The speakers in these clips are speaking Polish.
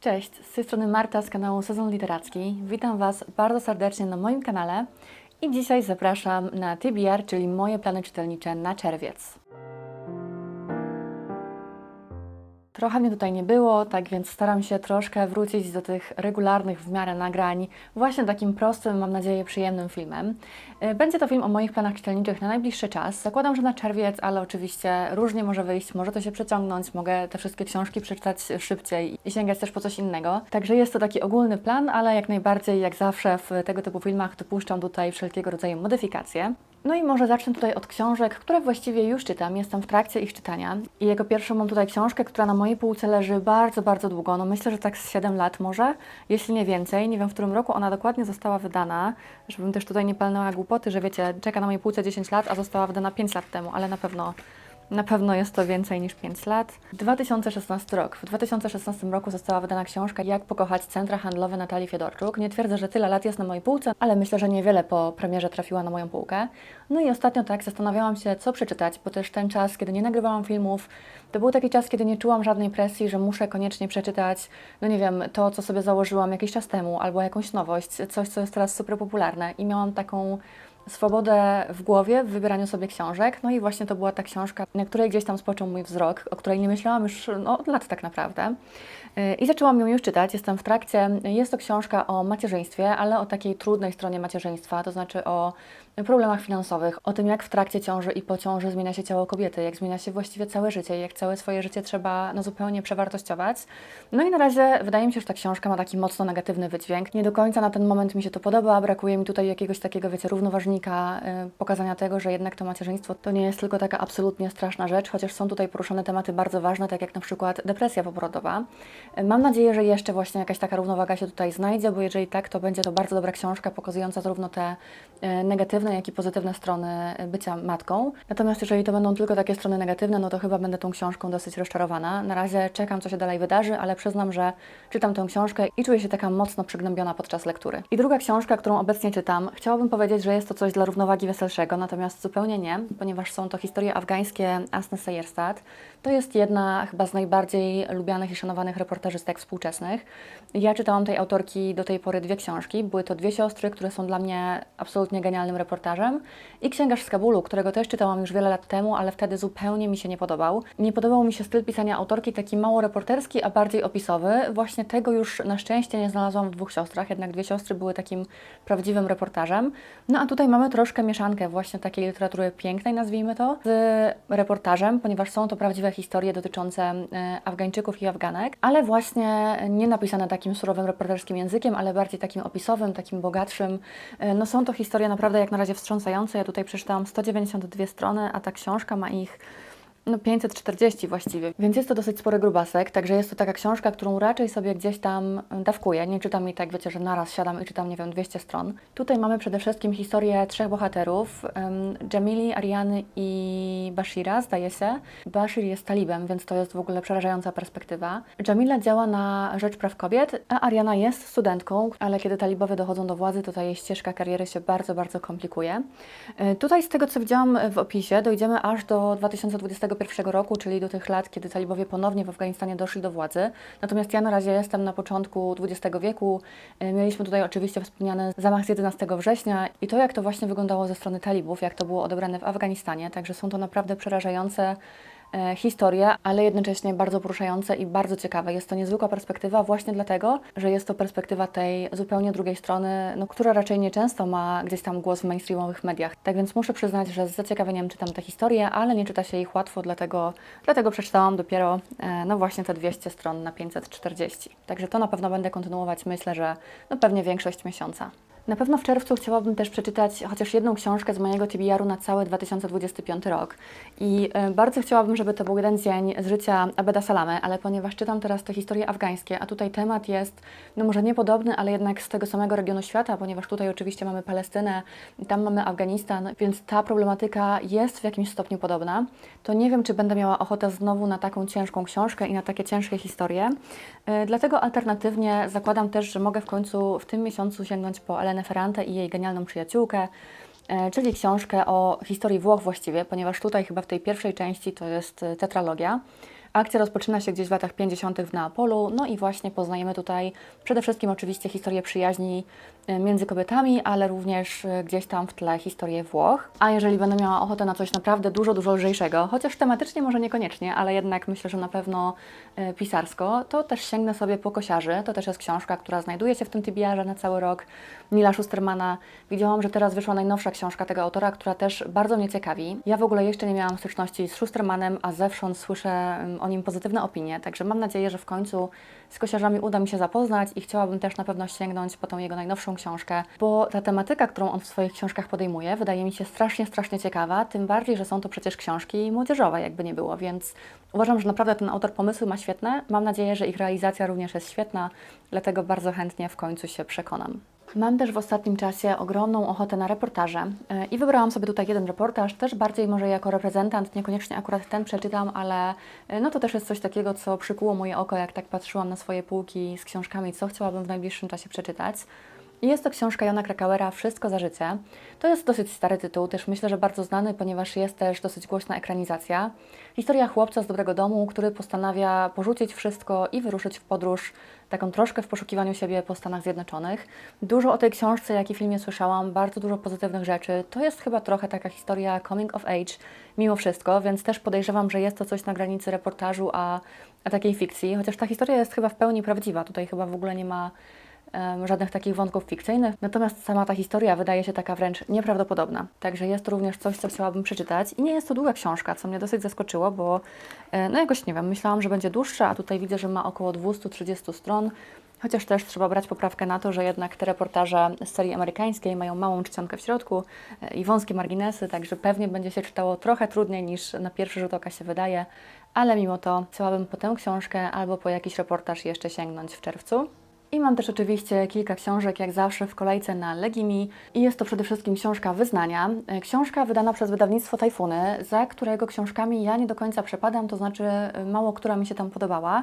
Cześć, z tej strony Marta z kanału Sezon Literacki. Witam Was bardzo serdecznie na moim kanale i dzisiaj zapraszam na TBR, czyli moje plany czytelnicze na czerwiec. Trochę mnie tutaj nie było, tak więc staram się troszkę wrócić do tych regularnych w miarę nagrań, właśnie takim prostym, mam nadzieję, przyjemnym filmem. Y, Będzie to film o moich planach czytelniczych na najbliższy czas. Zakładam, że na czerwiec, ale oczywiście różnie może wyjść, może to się przeciągnąć, mogę te wszystkie książki przeczytać szybciej i sięgać też po coś innego. Także jest to taki ogólny plan, ale jak najbardziej, jak zawsze w tego typu filmach dopuszczam tutaj wszelkiego rodzaju modyfikacje. No i może zacznę tutaj od książek, które właściwie już czytam. Jestem w trakcie ich czytania. I jako pierwszą mam tutaj książkę, która na mojej półce leży bardzo, bardzo długo. No myślę, że tak z 7 lat może, jeśli nie więcej. Nie wiem, w którym roku ona dokładnie została wydana, żebym też tutaj nie palnęła głupoty, że wiecie, czeka na mojej półce 10 lat, a została wydana 5 lat temu, ale na pewno na pewno jest to więcej niż 5 lat. 2016 rok. W 2016 roku została wydana książka Jak pokochać centra handlowe Natalii Fiedorczuk. Nie twierdzę, że tyle lat jest na mojej półce, ale myślę, że niewiele po premierze trafiła na moją półkę. No i ostatnio tak zastanawiałam się, co przeczytać, bo też ten czas, kiedy nie nagrywałam filmów, to był taki czas, kiedy nie czułam żadnej presji, że muszę koniecznie przeczytać, no nie wiem, to, co sobie założyłam jakiś czas temu, albo jakąś nowość, coś, co jest teraz super popularne. I miałam taką swobodę w głowie w wybieraniu sobie książek. No i właśnie to była ta książka, na której gdzieś tam spoczął mój wzrok, o której nie myślałam już no, od lat tak naprawdę. Yy, I zaczęłam ją już czytać, jestem w trakcie. Jest to książka o macierzyństwie, ale o takiej trudnej stronie macierzyństwa, to znaczy o problemach finansowych, o tym, jak w trakcie ciąży i po ciąży zmienia się ciało kobiety, jak zmienia się właściwie całe życie, jak całe swoje życie trzeba no, zupełnie przewartościować. No i na razie wydaje mi się, że ta książka ma taki mocno negatywny wydźwięk. Nie do końca na ten moment mi się to podoba, brakuje mi tutaj jakiegoś takiego, wiecie, równoważnika, y, pokazania tego, że jednak to macierzyństwo to nie jest tylko taka absolutnie straszna rzecz, chociaż są tutaj poruszone tematy bardzo ważne, tak jak na przykład depresja poporodowa. Y, Mam nadzieję, że jeszcze właśnie jakaś taka równowaga się tutaj znajdzie, bo jeżeli tak, to będzie to bardzo dobra książka pokazująca zarówno te y, negatywne, jak i pozytywne strony bycia matką. Natomiast jeżeli to będą tylko takie strony negatywne, no to chyba będę tą książką dosyć rozczarowana. Na razie czekam, co się dalej wydarzy, ale przyznam, że czytam tę książkę i czuję się taka mocno przygnębiona podczas lektury. I druga książka, którą obecnie czytam, chciałabym powiedzieć, że jest to coś dla równowagi weselszego, natomiast zupełnie nie, ponieważ są to historie afgańskie Asny Seyerstad. To jest jedna chyba z najbardziej lubianych i szanowanych reportażystek współczesnych. Ja czytałam tej autorki do tej pory dwie książki. Były to dwie siostry, które są dla mnie absolutnie genialnym reportażem i Księgarz z Kabulu, którego też czytałam już wiele lat temu, ale wtedy zupełnie mi się nie podobał. Nie podobał mi się styl pisania autorki, taki mało reporterski, a bardziej opisowy. Właśnie tego już na szczęście nie znalazłam w dwóch siostrach, jednak dwie siostry były takim prawdziwym reportażem. No a tutaj mamy troszkę mieszankę właśnie takiej literatury pięknej, nazwijmy to, z reportażem, ponieważ są to prawdziwe historie dotyczące e, Afgańczyków i Afganek, ale właśnie nie napisane takim surowym reporterskim językiem, ale bardziej takim opisowym, takim bogatszym. E, No są to historie naprawdę jak na razie wstrząsające. Ja tutaj przeczytałam 192 strony, a ta książka ma ich no 540 właściwie, więc jest to dosyć spory grubasek, także jest to taka książka, którą raczej sobie gdzieś tam dawkuję. Nie czytam jej tak, wiecie, że naraz siadam i czytam, nie wiem, 200 stron. Tutaj mamy przede wszystkim historię trzech bohaterów, Jamili, Ariany i Bashira, zdaje się. Bashir jest talibem, więc to jest w ogóle przerażająca perspektywa. Jamila działa na rzecz praw kobiet, a Ariana jest studentką, ale kiedy talibowie dochodzą do władzy, to ta jej ścieżka kariery się bardzo, bardzo komplikuje. E, Tutaj z tego, co widziałam w opisie, dojdziemy aż do 2021 roku, czyli do tych lat, kiedy talibowie ponownie w Afganistanie doszli do władzy. Natomiast ja na razie jestem na początku XX wieku. E, Mieliśmy tutaj oczywiście wspomniany zamach z 11 września i to, jak to właśnie wyglądało ze strony talibów, jak to było odebrane w Afganistanie. Także są to naprawdę przerażające historie, ale jednocześnie bardzo poruszające i bardzo ciekawe. Jest to niezwykła perspektywa właśnie dlatego, że jest to perspektywa tej zupełnie drugiej strony, no, która raczej nieczęsto ma gdzieś tam głos w mainstreamowych mediach. Tak więc muszę przyznać, że z zaciekawieniem czytam te historie, ale nie czyta się ich łatwo, dlatego, dlatego przeczytałam dopiero e, no właśnie te 200 stron na 540. Także to na pewno będę kontynuować, myślę, że no pewnie większość miesiąca. Na pewno w czerwcu chciałabym też przeczytać chociaż jedną książkę z mojego TBR-u na cały 2025 rok. I e, bardzo chciałabym, żeby to był jeden dzień z życia Abeda Salame, ale ponieważ czytam teraz te historie afgańskie, a tutaj temat jest, no może niepodobny, ale jednak z tego samego regionu świata, ponieważ tutaj oczywiście mamy Palestynę, tam mamy Afganistan, więc ta problematyka jest w jakimś stopniu podobna, to nie wiem, czy będę miała ochotę znowu na taką ciężką książkę i na takie ciężkie historie. E, Dlatego alternatywnie zakładam też, że mogę w końcu w tym miesiącu sięgnąć po Elenę Ferrante i jej genialną przyjaciółkę, e, czyli książkę o historii Włoch właściwie, ponieważ tutaj chyba w tej pierwszej części to jest e, tetralogia. Akcja rozpoczyna się gdzieś w latach 50. w Neapolu, no i właśnie poznajemy tutaj przede wszystkim oczywiście historię przyjaźni e, między kobietami, ale również e, gdzieś tam w tle historię Włoch. A jeżeli będę miała ochotę na coś naprawdę dużo, dużo lżejszego, chociaż tematycznie może niekoniecznie, ale jednak myślę, że na pewno e, pisarsko, to też sięgnę sobie po Kosiarzy. To też jest książka, która znajduje się w tym TBR-ze na cały rok. Nila Schustermana. Widziałam, że teraz wyszła najnowsza książka tego autora, która też bardzo mnie ciekawi. Ja w ogóle jeszcze nie miałam styczności z Schustermanem, a zewsząd słyszę o nim pozytywne opinie, także mam nadzieję, że w końcu z kosiarzami uda mi się zapoznać i chciałabym też na pewno sięgnąć po tą jego najnowszą książkę, bo ta tematyka, którą on w swoich książkach podejmuje, wydaje mi się strasznie, strasznie ciekawa, tym bardziej, że są to przecież książki młodzieżowe, jakby nie było, więc uważam, że naprawdę ten autor pomysły ma świetne. Mam nadzieję, że ich realizacja również jest świetna, dlatego bardzo chętnie w końcu się przekonam. Mam też w ostatnim czasie ogromną ochotę na reportaże e, i wybrałam sobie tutaj jeden reportaż, też bardziej może jako reprezentant, niekoniecznie akurat ten przeczytam, ale e, no to też jest coś takiego, co przykuło moje oko, jak tak patrzyłam na swoje półki z książkami, co chciałabym w najbliższym czasie przeczytać. I Jest to książka Jana Krakauera Wszystko za życie. To jest dosyć stary tytuł, też myślę, że bardzo znany, ponieważ jest też dosyć głośna ekranizacja. Historia chłopca z dobrego domu, który postanawia porzucić wszystko i wyruszyć w podróż, taką troszkę w poszukiwaniu siebie po Stanach Zjednoczonych. Dużo o tej książce, jak i filmie słyszałam, bardzo dużo pozytywnych rzeczy. To jest chyba trochę taka historia coming of age, mimo wszystko, więc też podejrzewam, że jest to coś na granicy reportażu, a, a takiej fikcji, chociaż ta historia jest chyba w pełni prawdziwa. Tutaj chyba w ogóle nie ma żadnych takich wątków fikcyjnych. Natomiast sama ta historia wydaje się taka wręcz nieprawdopodobna. Także jest to również coś, co chciałabym przeczytać. I nie jest to długa książka, co mnie dosyć zaskoczyło, bo e, no jakoś nie wiem, myślałam, że będzie dłuższa, a tutaj widzę, że ma około 230 stron. Chociaż też trzeba brać poprawkę na to, że jednak te reportaże z serii amerykańskiej mają małą czcionkę w środku e, i wąskie marginesy, także pewnie będzie się czytało trochę trudniej niż na pierwszy rzut oka się wydaje, ale mimo to chciałabym po tę książkę albo po jakiś reportaż jeszcze sięgnąć w czerwcu. I mam też oczywiście kilka książek, jak zawsze, w kolejce na Legimi. I jest to przede wszystkim książka Wyznania. E, Książka wydana przez wydawnictwo Tajfuny, za którego książkami ja nie do końca przepadam, to znaczy e, mało która mi się tam podobała.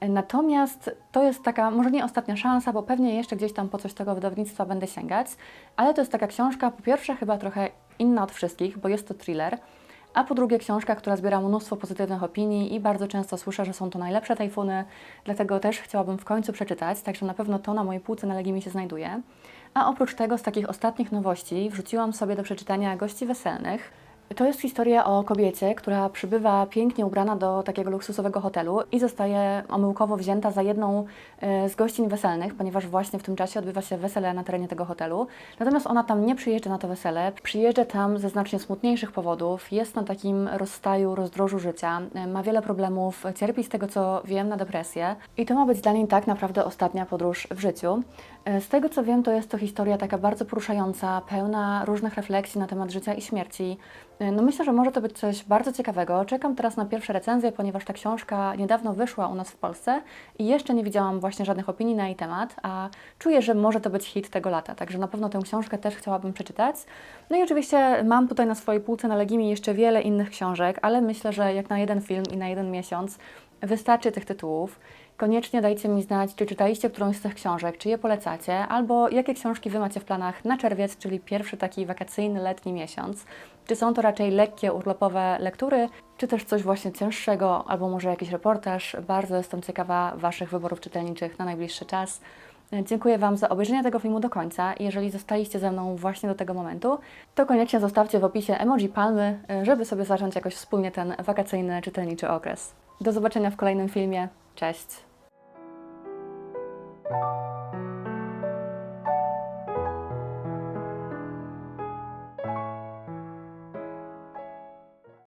E, Natomiast to jest taka, może nie ostatnia szansa, bo pewnie jeszcze gdzieś tam po coś tego wydawnictwa będę sięgać, ale to jest taka książka, po pierwsze chyba trochę inna od wszystkich, bo jest to thriller. A po drugie książka, która zbiera mnóstwo pozytywnych opinii i bardzo często słyszę, że są to najlepsze tajfuny, dlatego też chciałabym w końcu przeczytać, także na pewno to na mojej półce na Legimi się znajduje. A oprócz tego z takich ostatnich nowości wrzuciłam sobie do przeczytania Gości Weselnych. To jest historia o kobiecie, która przybywa pięknie ubrana do takiego luksusowego hotelu i zostaje omyłkowo wzięta za jedną e, z gościń weselnych, ponieważ właśnie w tym czasie odbywa się wesele na terenie tego hotelu. Natomiast ona tam nie przyjeżdża na to wesele, przyjeżdża tam ze znacznie smutniejszych powodów, jest na takim rozstaju, rozdrożu życia, e, ma wiele problemów, cierpi z tego co wiem na depresję. I to ma być dla niej tak naprawdę ostatnia podróż w życiu. E, Z tego co wiem, to jest to historia taka bardzo poruszająca, pełna różnych refleksji na temat życia i śmierci. E, No myślę, że może to być coś bardzo ciekawego. Czekam teraz na pierwsze recenzje, ponieważ ta książka niedawno wyszła u nas w Polsce i jeszcze nie widziałam właśnie żadnych opinii na jej temat, a czuję, że może to być hit tego lata, także na pewno tę książkę też chciałabym przeczytać. No i oczywiście mam tutaj na swojej półce na Legimi jeszcze wiele innych książek, ale myślę, że jak na jeden film i na jeden miesiąc wystarczy tych tytułów. Koniecznie dajcie mi znać, czy czytaliście którąś z tych książek, czy je polecacie, albo jakie książki Wy macie w planach na czerwiec, czyli pierwszy taki wakacyjny, letni miesiąc. Czy są to raczej lekkie, urlopowe lektury, czy też coś właśnie cięższego, albo może jakiś reportaż. Bardzo jestem ciekawa Waszych wyborów czytelniczych na najbliższy czas. Dziękuję Wam za obejrzenie tego filmu do końca. Jeżeli zostaliście ze mną właśnie do tego momentu, to koniecznie zostawcie w opisie emoji palmy, żeby sobie zacząć jakoś wspólnie ten wakacyjny, czytelniczy okres. Do zobaczenia w kolejnym filmie. Cześć!